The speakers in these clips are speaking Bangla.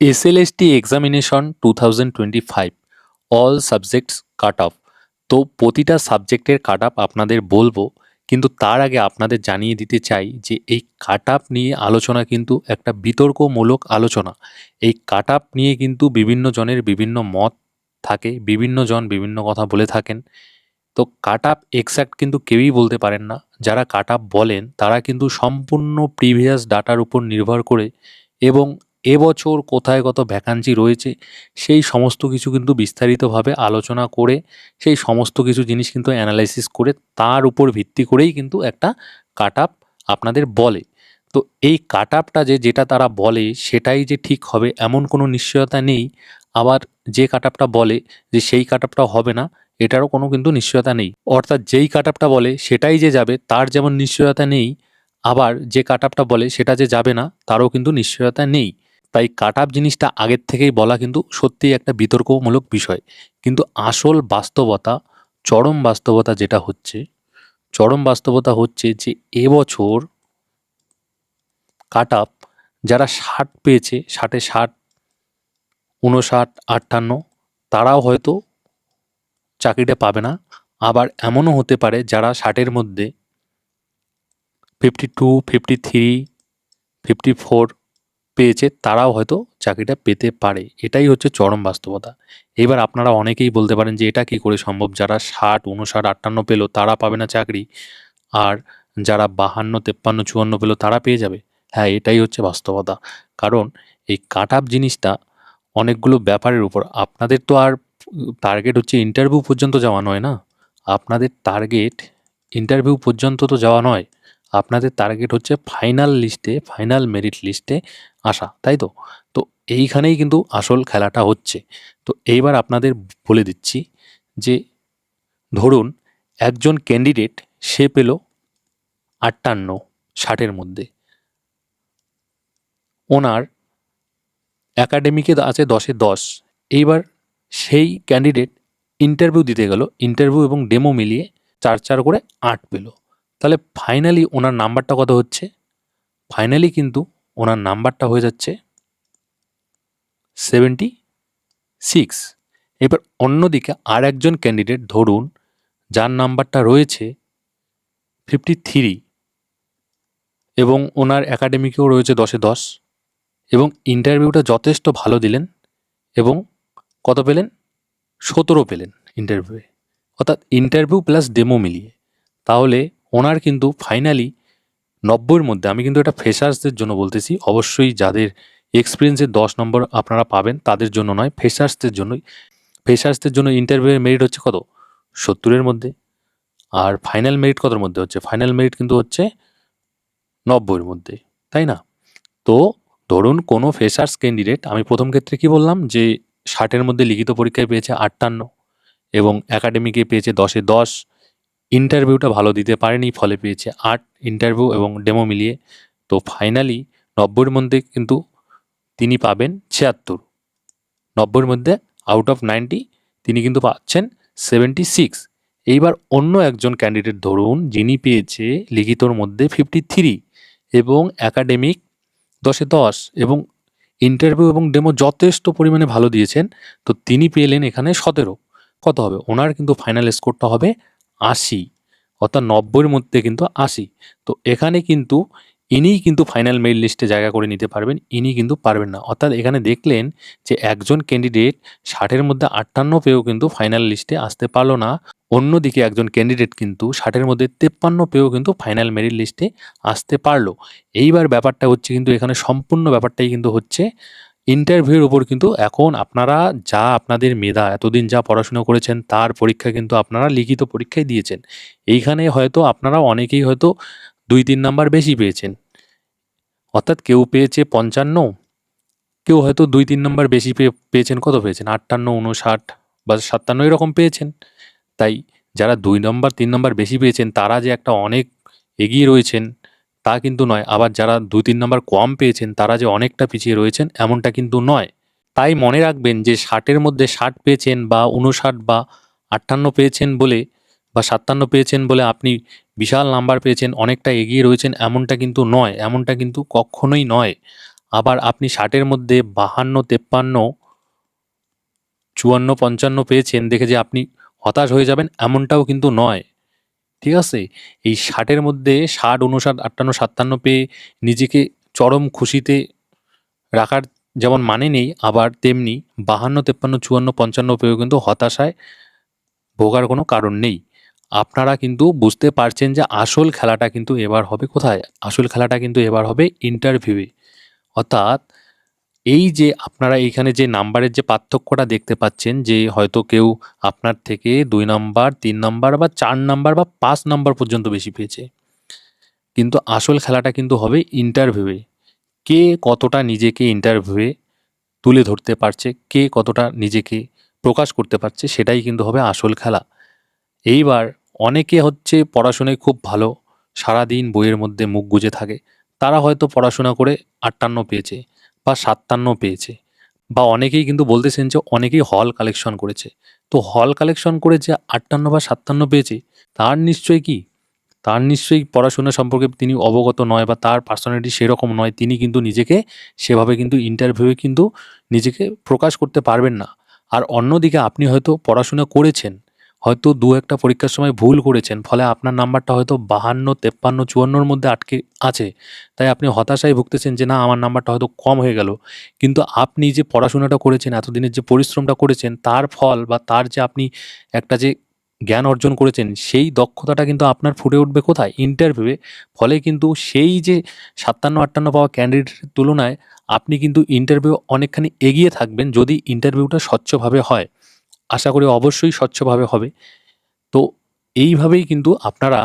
SLST examination two thousand twenty five all subjects cut off তো প্রতিটা সাবজেক্টের কাট আপ আপনাদের বলব, কিন্তু তার আগে আপনাদের জানিয়ে দিতে চাই যে এই কাট আপ নিয়ে আলোচনা কিন্তু একটা বিতর্কমূলক আলোচনা। এই কাট আপ নিয়ে কিন্তু বিভিন্ন জনের বিভিন্ন মত থাকে, বিভিন্ন জন বিভিন্ন কথা বলে থাকেন। তো কাট আপ এক্স্যাক্ট কিন্তু কেউই বলতে পারেন না। যারা কাট আপ বলেন, তারা কিন্তু সম্পূর্ণ প্রিভিয়াস ডাটার উপর নির্ভর করে এবং এবছর কোথায় কত ভ্যাকান্সি রয়েছে, সেই সমস্ত কিছু কিন্তু বিস্তারিতভাবে আলোচনা করে, সেই সমস্ত কিছু জিনিস কিন্তু অ্যানালাইসিস করে, তার উপর ভিত্তি করেই কিন্তু একটা কাট আপ আপনাদের বলে। তো এই কাট যে, যেটা তারা বলে, সেটাই যে ঠিক হবে এমন কোনো নিশ্চয়তা নেই। আবার যে কাট বলে যে, সেই কাট হবে না, এটারও কোনো কিন্তু নিশ্চয়তা নেই। অর্থাৎ যেই কাট বলে, সেটাই যে যাবে, তার যেমন নিশ্চয়তা নেই, আবার যে কাট বলে, সেটা যে যাবে না, তারও কিন্তু নিশ্চয়তা নেই। তাই কাট আপ জিনিসটা আগের থেকেই বলা কিন্তু সত্যিই একটা বিতর্কমূলক বিষয়। কিন্তু আসল বাস্তবতা, চরম বাস্তবতা যেটা হচ্ছে, চরম বাস্তবতা হচ্ছে যে এবছর কাট আপ যারা ষাট পেয়েছে, ষাটে ষাট উনষাট আটান্ন, তারাও হয়তো চাকরিটা পাবে না। আবার এমনও হতে পারে যারা ষাটের মধ্যে fifty two fifty three fifty four পেয়েছে, তারাও হয়তো চাকরিটা পেতে পারে। এটাই হচ্ছে চরম বাস্তবতা। এবার আপনারা অনেকেই বলতে পারেন যে, এটা কী করে সম্ভব? যারা ষাট, উনষাট, আটান্ন পেল, তারা পাবে না চাকরি। আর যারা বাহান্ন, তেপ্পান্ন, চুয়ান্ন পেল, তারা পেয়ে যাবে। হ্যাঁ এটাই হচ্ছে বাস্তবতা। কারণ এই কাট আপ জিনিসটা অনেকগুলো ব্যাপারের উপর। আপনাদের তো আর টার্গেট হচ্ছে ইন্টারভিউ পর্যন্ত যাওয়া নয় না? আপনাদের টার্গেট ইন্টারভিউ পর্যন্ত তো যাওয়া নয়। আপনাদের টার্গেট হচ্ছে ফাইনাল লিস্টে ফাইনাল মেরিট লিস্টে আসা, তাই তো? তো এইখানেই কিন্তু আসল খেলাটা হচ্ছে। তো এইবার আপনাদের বলে দিচ্ছি যে, ধরুন একজন ক্যান্ডিডেট সে পেল আটান্ন ষাটের মধ্যে। ওনার অ্যাকাডেমিকে আছে দশে দশ। এইবার সেই ক্যান্ডিডেট ইন্টারভিউ দিতে গেল ইন্টারভিউ এবং ডেমো মিলিয়ে চার চার করে আট পেল। তাহলে ফাইনালি ওনার নাম্বারটা কত হচ্ছে? ফাইনালি কিন্তু ওনার নাম্বারটা হয়ে যাচ্ছে সেভেন্টি সিক্স এবার অন্যদিকে আর একজন ক্যান্ডিডেট ধরুন, যার নাম্বারটা রয়েছে ফিফটি থ্রি এবং ওনার একাডেমিকেও রয়েছে দশে দশ এবং ইন্টারভিউটা যথেষ্ট ভালো দিলেন এবং কত পেলেন? সতেরো পেলেন ইন্টারভিউয়ে অর্থাৎ ইন্টারভিউ প্লাস ডেমো মিলিয়ে। তাহলে ওনার কিন্তু ফাইনালি নব্বইয়ের মধ্যে, আমি কিন্তু এটা ফ্রেশার্সদের জন্য বলতেছি, অবশ্যই যাদের এক্সপিরিয়েন্সের দশ নম্বর আপনারা পাবেন, তাদের জন্য নয় ফ্রেশার্সদের জন্যই ফ্রেশার্সদের জন্য ইন্টারভিউয়ের মেরিট হচ্ছে কত? সত্তরের মধ্যে। আর ফাইনাল মেরিট কতর মধ্যে হচ্ছে? ফাইনাল মেরিট কিন্তু হচ্ছে নব্বইয়ের মধ্যে, তাই না? তো ধরুন কোনো ফ্রেশার্স ক্যান্ডিডেট আমি প্রথম ক্ষেত্রে কি বললাম? যে ষাটের মধ্যে লিখিত পরীক্ষায় পেয়েছে আটান্ন এবং একাডেমিকে পেয়েছে দশে দশ ইন্টারভিউটা ভালো দিতে পারেনি, ফলে পেয়েছে আট ইন্টারভিউ এবং ডেমো মিলিয়ে। তো ফাইনালি নব্বইয়ের মধ্যে কিন্তু তিনি পাবেন ছিয়াত্তর। নব্বইয়ের মধ্যে আউট অফ নাইনটি তিনি কিন্তু পাচ্ছেন সেভেন্টি সিক্স এইবার অন্য একজন ক্যান্ডিডেট ধরুন, যিনি পেয়েছে লিখিতর মধ্যে ফিফটি থ্রি এবং একাডেমিক দশে দশ এবং ইন্টারভিউ এবং ডেমো যথেষ্ট পরিমাণে ভালো দিয়েছেন, তো তিনি পেলেন এখানে সতেরো। কত হবে? ওনার কিন্তু ফাইনাল স্কোরটা হবে আশি, অর্থাৎ নব্বইয়ের মধ্যে কিন্তু আশি। তো এখানে কিন্তু ইনিই কিন্তু ফাইনাল মেরিট লিস্টে জায়গা করে নিতে পারবেন ইনি কিন্তু পারবেন না। অর্থাৎ এখানে দেখলেন যে একজন ক্যান্ডিডেট ষাটের মধ্যে আটান্ন পেয়েও কিন্তু ফাইনাল লিস্টে আসতে পারল না। অন্যদিকে একজন ক্যান্ডিডেট কিন্তু ষাটের মধ্যে তেপ্পান্ন পেয়েও কিন্তু ফাইনাল মেরিট লিস্টে আসতে পারল। এইবার ব্যাপারটা হচ্ছে কিন্তু এখানে সম্পূর্ণ ব্যাপারটাই কিন্তু হচ্ছে ইন্টারভিউর উপর কিন্তু এখন আপনারা যা আপনাদের মেধা, এতদিন যা পড়াশুনো করেছেন, তার পরীক্ষা কিন্তু আপনারা লিখিত পরীক্ষায় দিয়েছেন। এইখানে হয়তো আপনারা অনেকেই হয়তো দুই, তিন নাম্বার বেশি পেয়েছেন। অর্থাৎ কেউ পেয়েছে পঞ্চান্ন, কেউ হয়তো দুই, তিন নাম্বার বেশি পেয়ে পেয়েছেন, কত পেয়েছেন? আটান্ন উনষাট বা সাতান্ন এরকম পেয়েছেন। তাই যারা দুই নম্বর, তিন নম্বর বেশি পেয়েছেন, তারা যে একটা অনেক এগিয়ে রয়েছেন তা কিন্তু নয়। আবার যারা দুই তিন নম্বর কম পেয়েছেন, তারা যে অনেকটা পিছিয়ে রয়েছেন, এমনটা কিন্তু নয়। তাই মনে রাখবেন যে ষাটের মধ্যে ষাট পেয়েছেন বা উনষাট বা আটান্ন পেয়েছেন বলে বা সাতান্ন পেয়েছেন বলে আপনি বিশাল নাম্বার পেয়েছেন, অনেকটা এগিয়ে রয়েছেন, এমনটা কিন্তু নয়। এমনটা কিন্তু কখনোই নয়। আবার আপনি ষাটের মধ্যে বাহান্ন, তেপ্পান্ন, চুয়ান্ন, পঞ্চান্ন পেয়েছেন, দেখে যে আপনি হতাশ হয়ে যাবেন, এমনটাও কিন্তু নয়। ঠিক আছে? এই ষাটের মধ্যে ষাট, উনষাট, আটান্ন, সাতান্ন পেয়ে নিজেকে চরম খুশিতে রাখার যেমন মানে নেই, আবার তেমনি বাহান্ন, তেপ্পান্ন, চুয়ান্ন, পঞ্চান্ন পেয়েও কিন্তু হতাশায় ভোগার কোনো কারণ নেই। আপনারা কিন্তু বুঝতে পারছেন যে আসল খেলাটা কিন্তু এবার হবে কোথায়? আসল খেলাটা কিন্তু এবার হবে ইন্টারভিউয়ে অর্থাৎ এই যে আপনারা এইখানে যে নাম্বারের যে পার্থক্যটা দেখতে পাচ্ছেন, যে হয়তো কেউ আপনার থেকে দুই নাম্বার, তিন নাম্বার বা চার নাম্বার বা পাঁচ নাম্বার পর্যন্ত বেশি পেয়েছে। কিন্তু আসল খেলাটা কিন্তু হবে ইন্টারভিউয়ে কে কতটা নিজেকে ইন্টারভিউয়ে তুলে ধরতে পারছে, কে কতটা নিজেকে প্রকাশ করতে পারছে, সেটাই কিন্তু হবে আসল খেলা। এইবার অনেকে হচ্ছে পড়াশোনায় খুব ভালো, সারাদিন বইয়ের মধ্যে মুখ গুজে থাকে। তারা হয়তো পড়াশোনা করে আটান্ন পেয়েছে। বা সাতান্ন পেয়েছে। বা অনেকেই কিন্তু বলতেছেন যে অনেকেই হল কালেকশন করেছে। তো হল কালেকশন করে যে আটান্ন বা সাতান্ন পেয়েছে, তার নিশ্চয়ই কি? তার নিশ্চয়ই পড়াশোনা সম্পর্কে তিনি অবগত নয় বা তার পার্সোনালিটি সেরকম নয়, তিনি কিন্তু নিজেকে সেভাবে কিন্তু ইন্টারভিউয়ে কিন্তু নিজেকে প্রকাশ করতে পারবেন না। আর অন্যদিকে আপনি হয়তো পড়াশোনা করেছেন হয়তো দু একটা পরীক্ষার সময় ভুল করেছেন, ফলে আপনার নাম্বারটা হয়তো বাহান্ন, তেপ্পান্ন, চুয়ান্নর মধ্যে আটকে আছে। তাই আপনি হতাশায় ভুগতেছেন যে, না, আমার নাম্বারটা হয়তো কম হয়ে গেল। কিন্তু আপনি যে পড়াশোনাটা করেছেন, এতদিনের যে পরিশ্রমটা করেছেন, তার ফল বা তার যে আপনি একটা যে জ্ঞান অর্জন করেছেন, সেই দক্ষতাটা কিন্তু আপনার ফুটে উঠবে কোথায়? ইন্টারভিউয়ে ফলে কিন্তু সেই যে সাতান্ন, আটান্ন পাওয়া ক্যান্ডিডেটের তুলনায় আপনি কিন্তু ইন্টারভিউ অনেকখানি এগিয়ে থাকবেন যদি ইন্টারভিউটা স্বচ্ছভাবে হয়। আশা করি অবশ্যই স্বচ্ছভাবে হবে। তো এইভাবেই কিন্তু আপনারা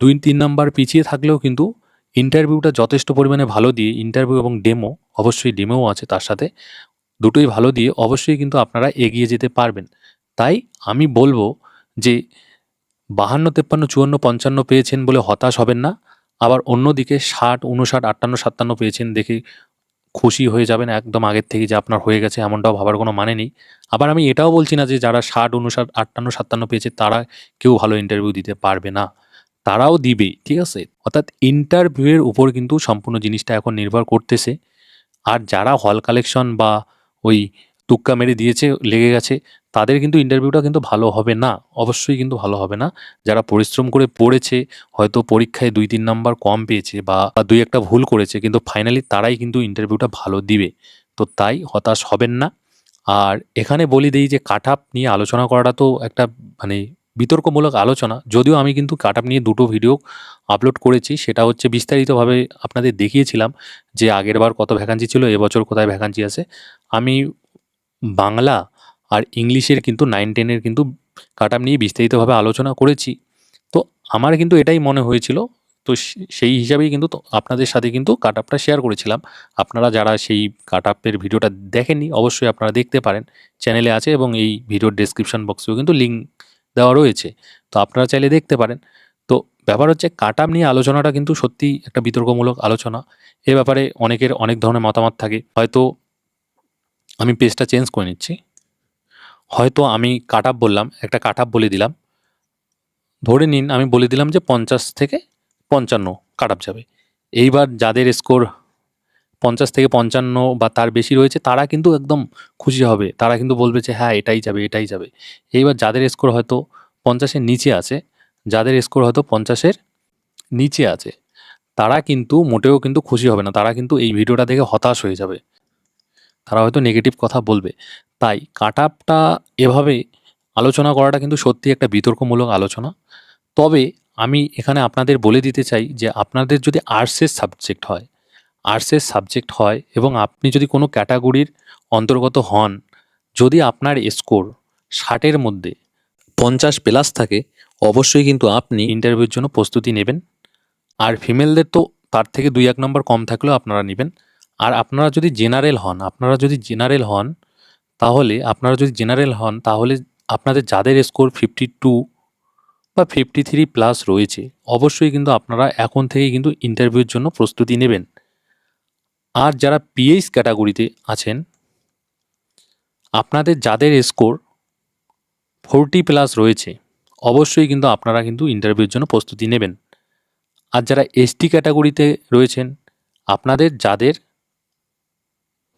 দুই তিন নাম্বার পিছিয়ে থাকলেও কিন্তু ইন্টারভিউটা যথেষ্ট পরিমাণে ভালো দিয়ে ইন্টারভিউ এবং ডেমো অবশ্যই ডেমোও আছে তার সাথে, দুটোই ভালো দিয়ে অবশ্যই কিন্তু আপনারা এগিয়ে যেতে পারবেন। তাই আমি বলব যে বাহান্ন, তেপ্পান্ন, চুয়ান্ন, পঞ্চান্ন পেয়েছেন বলে হতাশ হবেন না, আবার অন্যদিকে ষাট উনষাট আটান্ন, সাতান্ন পেয়েছেন দেখে খুশি হয়ে যাবেন একদম আগের থেকে যে আপনার হয়ে গেছে, এমনটাও ভাবার কোনো মানে নেই। আবার আমি এটাও বলছি না যে যারা ষাট উনষাট আটান্ন, সাতান্ন পেয়েছে, তারা কেউ ভালো ইন্টারভিউ দিতে পারবে না। তারাও দিবে, ঠিক আছে? অর্থাৎ ইন্টারভিউয়ের উপর কিন্তু সম্পূর্ণ জিনিসটা এখন নির্ভর করতেছে। আর যারা হল কালেকশন বা ওই তুক্কা মেরে দিয়েছে, লেগে গেছে তাদের কিন্তু ইন্টারভিউটা কিন্তু ভালো হবে না, অবশ্যই কিন্তু ভালো হবে না। যারা পরিশ্রম করে পড়েছে, হয়তো পরীক্ষায় দুই তিন নাম্বার কম পেয়েছে বা দুই একটা ভুল করেছে, কিন্তু ফাইনালি তারাই কিন্তু ইন্টারভিউটা ভালো দিবে। তো তাই হতাশ হবেন না। আর এখানে বলি দিই যে কাট আপ নিয়ে আলোচনা করাটা তো একটা মানে বিতর্কমূলক আলোচনা। যদিও আমি কিন্তু কাট আপ নিয়ে দুটো ভিডিও আপলোড করেছি, সেটা হচ্ছে বিস্তারিতভাবে আপনাদের দেখিয়েছিলাম যে আগেরবার কত ভ্যাকান্সি ছিল, এবছর কোথায় ভ্যাকান্সি আছে। আমি বাংলা আর ইংলিশের কিন্তু নাইন টেনের কিন্তু কাট নিয়ে বিস্তারিতভাবে আলোচনা করেছি। তো আমার কিন্তু এটাই মনে হয়েছিল। তো সেই হিসাবেই কিন্তু আপনাদের সাথে কিন্তু কাট আপটা শেয়ার করেছিলাম। আপনারা যারা সেই কাট আপের ভিডিওটা দেখেননি, অবশ্যই আপনারা দেখতে পারেন। চ্যানেলে আছে এবং এই ভিডিওর ডেসক্রিপশন বক্সেও কিন্তু লিঙ্ক দেওয়া রয়েছে। তো আপনারা চাইলে দেখতে পারেন। তো ব্যাপার হচ্ছে কাট আপ নিয়ে আলোচনাটা কিন্তু সত্যি একটা বিতর্কমূলক আলোচনা। এ ব্যাপারে অনেকের অনেক ধরনের মতামত থাকে। হয়তো আমি পেজটা চেঞ্জ করে নিচ্ছি। হয়তো আমি কাট বললাম, একটা কাট বলে দিলাম। ধরে নিন, আমি বলে দিলাম যে পঞ্চাশ থেকে পঞ্চান্ন কাট যাবে। এইবার যাদের স্কোর পঞ্চাশ থেকে পঞ্চান্ন বা তার বেশি রয়েছে, তারা কিন্তু একদম খুশি হবে। তারা কিন্তু বলবে যে হ্যাঁ এটাই যাবে এটাই যাবে। এইবার যাদের স্কোর হয়তো পঞ্চাশের নিচে আছে, যাদের স্কোর হয়তো পঞ্চাশের নিচে আছে, তারা কিন্তু মোটেও কিন্তু খুশি হবে না। তারা কিন্তু এই ভিডিওটা দেখে হতাশ হয়ে যাবে। তারা হয়তো নেগেটিভ কথা বলবে। তাই কাট আপটা এভাবে আলোচনা করাটা কিন্তু সত্যি একটা বিতর্কমূলক আলোচনা। তবে আমি এখানে আপনাদের বলে দিতে চাই যে আপনাদের যদি আর্টসের সাবজেক্ট হয় আর্টসের সাবজেক্ট হয় এবং আপনি যদি কোনো ক্যাটাগরির অন্তর্গত হন, যদি আপনার স্কোর ষাটের মধ্যে পঞ্চাশ প্লাস থাকে, অবশ্যই কিন্তু আপনি ইন্টারভিউর জন্য প্রস্তুতি নেবেন। আর ফিমেলদের তো তার থেকে দুই এক নম্বর কম থাকলেও আপনারা নেবেন। আর আপনারা যদি জেনারেল হন, আপনারা যদি জেনারেল হন, তাহলে, আপনারা যদি জেনারেল হন, তাহলে আপনাদের যাদের স্কোর ফিফটি টু বা ফিফটি থ্রি প্লাস রয়েছে, অবশ্যই কিন্তু আপনারা এখন থেকে কিন্তু ইন্টারভিউর জন্য প্রস্তুতি নেবেন। আর যারা পিএইচ ক্যাটাগরিতে আছেন, আপনাদের যাদের স্কোর ফোরটি প্লাস রয়েছে, অবশ্যই কিন্তু আপনারা কিন্তু ইন্টারভিউর জন্য প্রস্তুতি নেবেন। আর যারা এসটি ক্যাটাগরিতে রয়েছেন, আপনাদের যাদের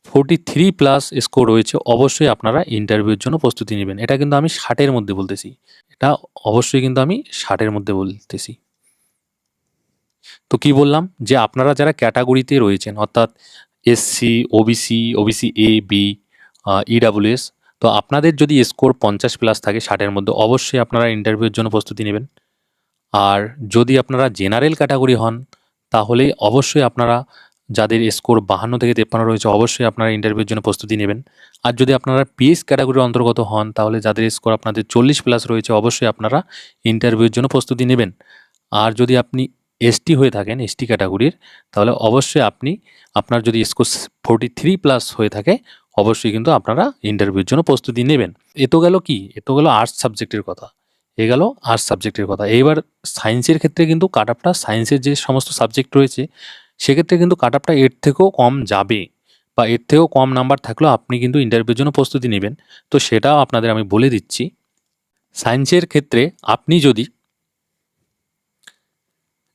ফোরটি থ্রি প্লাস স্কোর রয়েছে, অবশ্যই আপনারা ইন্টারভিউর জন্য প্রস্তুতি নেবেন। এটা কিন্তু আমি ষাটের মধ্যে বলতেছি। এটা অবশ্যই কিন্তু আমি ষাটের মধ্যে বলতেছি। তো কি বললাম? যে আপনারা যারা ক্যাটাগরিতে রয়েছেন, অর্থাৎ SC OBC OBC A B EWS তো আপনাদের যদি স্কোর পঞ্চাশ প্লাস থাকে ষাটের মধ্যে, অবশ্যই আপনারা ইন্টারভিউর জন্য প্রস্তুতি নেবেন। আর যদি আপনারা জেনারেল ক্যাটাগরি হন, তাহলে অবশ্যই আপনারা যাদের স্কোর বাহান্ন থেকে তেপ্পান্ন রয়েছে, অবশ্যই আপনারা ইন্টারভিউর জন্য প্রস্তুতি নেবেন। আর যদি আপনারা পিএস ক্যাটাগরির অন্তর্গত হন, তাহলে যাদের স্কোর আপনাদের চল্লিশ প্লাস রয়েছে, অবশ্যই আপনারা ইন্টারভিউর জন্য প্রস্তুতি নেবেন। আর যদি আপনি এসটি হয়ে থাকেন এসটি ক্যাটাগরির তাহলে অবশ্যই আপনি, আপনার যদি স্কোর ফোরটি থ্রি প্লাস হয়ে থাকে, অবশ্যই কিন্তু আপনারা ইন্টারভিউর জন্য প্রস্তুতি নেবেন। এ তো গেল কি? এ তো গেল আর্টস সাবজেক্টের কথা। এ গেল আর্টস সাবজেক্টের কথা। এইবার সায়েন্সের ক্ষেত্রে কিন্তু কাট আপটা সায়েন্সের যে সমস্ত সাবজেক্ট রয়েছে সেক্ষেত্রে কিন্তু কাট আপটা এর থেকেও কম যাবে বা এর থেকেও কম নাম্বার থাকলেও আপনি কিন্তু ইন্টারভিউর জন্য প্রস্তুতি নেবেন। তো সেটাও আপনাদের আমি বলে দিচ্ছি। সায়েন্সের ক্ষেত্রে আপনি যদি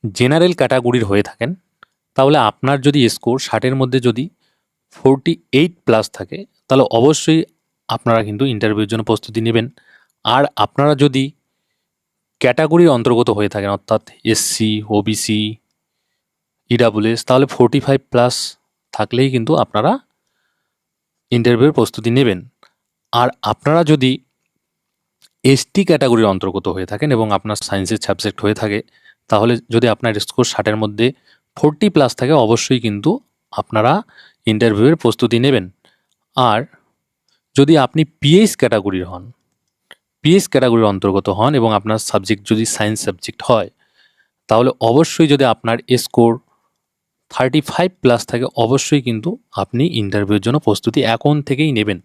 জেনারেল ক্যাটাগরির হয়ে থাকেন, তাহলে আপনার যদি স্কোর ষাটের মধ্যে যদি ফোরটি এইট প্লাস থাকে, তাহলে অবশ্যই আপনারা কিন্তু ইন্টারভিউর জন্য প্রস্তুতি নেবেন। আর আপনারা যদি ক্যাটাগরির অন্তর্গত হয়ে থাকেন, অর্থাৎ এসসি ওবিসি ইডাব্লিউএস তাহলে ফোরটি ফাইভ প্লাস থাকলেই কিন্তু আপনারা ইন্টারভিউর প্রস্তুতি নেবেন। আর আপনারা যদি এসটি ক্যাটাগরির অন্তর্গত হয়ে থাকেন এবং আপনার সায়েন্সের সাবজেক্ট হয়ে থাকে, তাহলে যদি আপনার স্কোর ষাটের মধ্যে ফোরটি প্লাস থাকে, অবশ্যই কিন্তু আপনারা ইন্টারভিউয়ের প্রস্তুতি নেবেন। আর যদি আপনি পিএইচ ক্যাটাগরির হন পিএইচ ক্যাটাগরির অন্তর্গত হন এবং আপনার সাবজেক্ট যদি সায়েন্স সাবজেক্ট হয়, তাহলে অবশ্যই যদি আপনার স্কোর থার্টি ফাইভ প্লাস থাকে, অবশ্যই কিন্তু আপনি ইন্টারভিউর জন্য প্রস্তুতি এখন থেকেই নেবেন।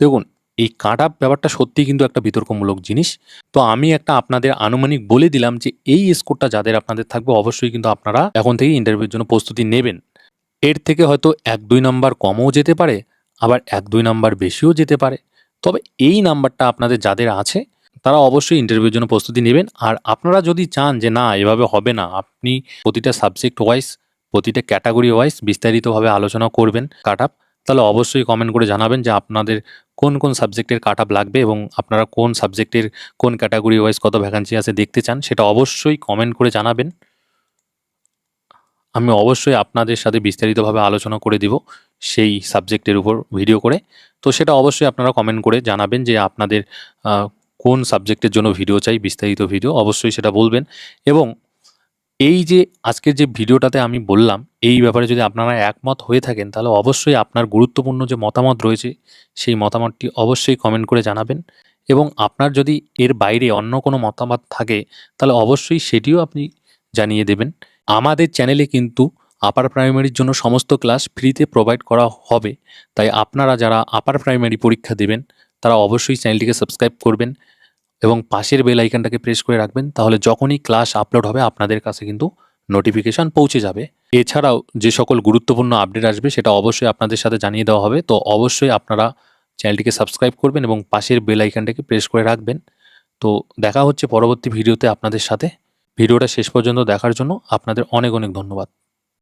দেখুন, এই কাট ব্যাপারটা সত্যিই কিন্তু একটা বিতর্কমূলক জিনিস। তো আমি একটা আপনাদের আনুমানিক বলে দিলাম যে এই স্কোরটা যাদের আপনাদের থাকবে, অবশ্যই কিন্তু আপনারা এখন থেকে ইন্টারভিউর জন্য প্রস্তুতি নেবেন। এর থেকে হয়তো এক, দুই নাম্বার কমও যেতে পারে, আবার এক, দুই নাম্বার বেশিও যেতে পারে। তবে এই নাম্বারটা আপনাদের যাদের আছে, তারা অবশ্যই ইন্টারভিউর জন্য প্রস্তুতি নেবেন। আর আপনারা যদি চান যে না, এভাবে হবে না, আপনি প্রতিটা সাবজেক্ট ওয়াইজ প্রতিটা ক্যাটাগরি ওয়াইজ বিস্তারিতভাবে আলোচনা করবেন কাট আপ তাহলে অবশ্যই কমেন্ট করে জানাবেন যে আপনাদের কোন কোন সাবজেক্টের কাট আপ লাগবে এবং আপনারা কোন সাবজেক্টের কোন ক্যাটাগরি ওয়াইজ কত ভ্যাকান্সি আছে দেখতে চান, সেটা অবশ্যই কমেন্ট করে জানাবেন। আমি অবশ্যই আপনাদের সাথে বিস্তারিতভাবে আলোচনা করে দিব সেই সাবজেক্টের উপর ভিডিও করে। তো সেটা অবশ্যই আপনারা কমেন্ট করে জানাবেন যে আপনাদের কোন সাবজেক্টের জন্য ভিডিও চাই, বিস্তারিত ভিডিও অবশ্যই সেটা বলবেন। এবং এই যে আজকের যে ভিডিওটাতে আমি বললাম, এই ব্যাপারে যদি আপনারা একমত হয়ে থাকেন, তাহলে অবশ্যই আপনার গুরুত্বপূর্ণ যে মতামত রয়েছে, সেই মতামতটি অবশ্যই কমেন্ট করে জানাবেন। এবং আপনার যদি এর বাইরে অন্য কোনো মতামত থাকে, তাহলে অবশ্যই সেটিও আপনি জানিয়ে দেবেন। আমাদের চ্যানেলে কিন্তু আপার প্রাইমারির জন্য সমস্ত ক্লাস ফ্রিতে প্রোভাইড করা হবে। তাই আপনারা যারা আপার প্রাইমারি পরীক্ষা দেবেন, তারা অবশ্যই চ্যানেলটিকে সাবস্ক্রাইব করবেন। এবং পাশের বেল আইকনটাকে প্রেস করে রাখবেন, তাহলে যখনই ক্লাস আপলোড হবে আপনাদের কাছে কিন্তু নোটিফিকেশন পৌঁছে যাবে। এছাড়াও যে সকল গুরুত্বপূর্ণ আপডেট আসবে সেটা অবশ্যই আপনাদের সাথে জানিয়ে দেওয়া হবে। তো অবশ্যই আপনারা চ্যানেলটিকে সাবস্ক্রাইব করবেন এবং পাশের বেল আইকনটাকে প্রেস করে রাখবেন। তো দেখা হচ্ছে পরবর্তী ভিডিওতে আপনাদের সাথে। ভিডিওটা শেষ পর্যন্ত দেখার জন্য আপনাদের অনেক অনেক ধন্যবাদ।